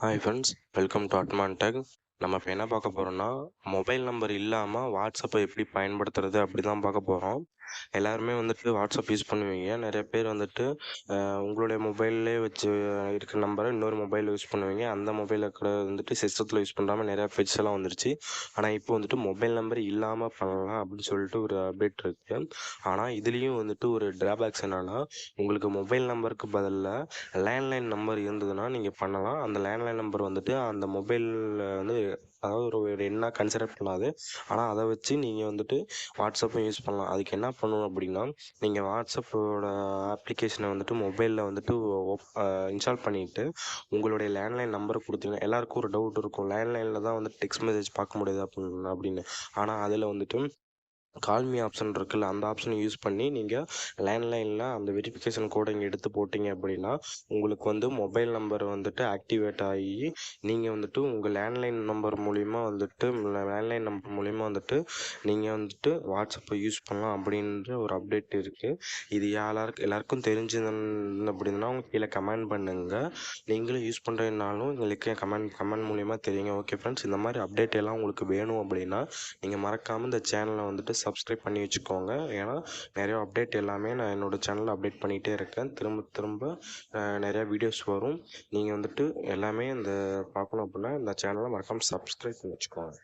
Hi friends welcome to Atman tech நம்ம இப்போ என்ன பார்க்க போகிறோம்னா மொபைல் நம்பர் இல்லாமல் வாட்ஸ்அப்பை எப்படி பயன்படுத்துறது அப்படி தான் பார்க்க போகிறோம் எல்லாருமே வந்துட்டு வாட்ஸ்அப் யூஸ் பண்ணுவீங்க. நிறைய பேர் வந்துட்டு உங்களுடைய மொபைல்லே வச்சு இருக்கிற நம்பரை இன்னொரு மொபைல் யூஸ் பண்ணுவீங்க. அந்த மொபைலில் கூட வந்துட்டு சிஸ்டத்தில் யூஸ் பண்ணுறாம நிறையா ஃபிட்ஸ் எல்லாம் வந்துருச்சு. ஆனால் இப்போ வந்துட்டு மொபைல் நம்பர் இல்லாமல் பண்ணலாம் அப்படின்னு சொல்லிட்டு ஒரு அப்டேட் இருக்குது ஆனால் இதுலேயும் வந்துட்டு ஒரு ட்ராபேக்ஸ் என்னன்னா உங்களுக்கு மொபைல் நம்பருக்கு பதிலில் லேண்ட்லைன் நம்பர் இருந்ததுன்னா நீங்கள் பண்ணலாம். அந்த லேண்ட்லைன் நம்பர் வந்துட்டு அந்த மொபைலில் வந்து அதாவது ஒரு ஒரு எண்ணாக கன்சிடர் பண்ணாது. ஆனால் அதை வச்சு நீங்கள் வந்துட்டு வாட்ஸ்அப்பும் யூஸ் பண்ணலாம். அதுக்கு என்ன பண்ணணும் அப்படின்னா நீங்கள் வாட்ஸ்அப்போட அப்ளிகேஷனை வந்துட்டு மொபைலில் வந்துட்டு இன்ஸ்டால் பண்ணிவிட்டு உங்களுடைய லேண்ட்லைன் நம்பரை கொடுத்தீங்கன்னா எல்லாருக்கும் ஒரு டவுட் இருக்கும். லேண்ட்லைனில் தான் வந்து டெக்ஸ்ட் மெசேஜ் பார்க்க முடியுது அப்படின்னு. அப்படின்னு ஆனால் அதில் வந்துட்டு கால்மி ஆப்ஷன் இருக்குல்ல அந்த ஆப்ஷனை யூஸ் பண்ணி நீங்கள் லேண்ட்லைனில் அந்த வெரிஃபிகேஷன் கோடை இங்கே எடுத்து போட்டிங்க அப்படின்னா உங்களுக்கு வந்து மொபைல் நம்பர் வந்துட்டு ஆக்டிவேட் ஆகி நீங்கள் வந்துட்டு உங்கள் லேண்ட்லைன் நம்பர் மூலிமா வந்துட்டு லேண்ட்லைன் நம்பர் மூலிமா வந்துட்டு நீங்கள் வந்துட்டு வாட்ஸ்அப்பை யூஸ் பண்ணலாம் அப்படின்ற ஒரு அப்டேட் இருக்குது இது யாராருக்கு எல்லாருக்கும் தெரிஞ்சது அப்படின்னா அவங்க கீழே கமெண்ட் பண்ணுங்கள் நீங்களும் யூஸ் பண்ணுறதுனாலும் எங்களுக்கு கமெண்ட் கமெண்ட் மூலிமா தெரியுங்க. ஓகே ஃப்ரெண்ட்ஸ் இந்த மாதிரி அப்டேட் எல்லாம் உங்களுக்கு வேணும் அப்படின்னா நீங்கள் மறக்காமல் இந்த சேனலை வந்துட்டு சப்ஸ்கிரைப் பண்ணி வச்சுக்கோங்க. ஏன்னா நிறைய அப்டேட் எல்லாமே நான் என்னோடய சேனலில் அப்டேட் பண்ணிகிட்டே இருக்கேன். திரும்ப திரும்ப நிறையா வீடியோஸ் வரும். நீங்கள் வந்துட்டு எல்லாமே இந்த பார்க்கணும் அப்படின்னா இந்த சேனலை மறக்காமல் சப்ஸ்கிரைப் பண்ணி வச்சுக்கோங்க.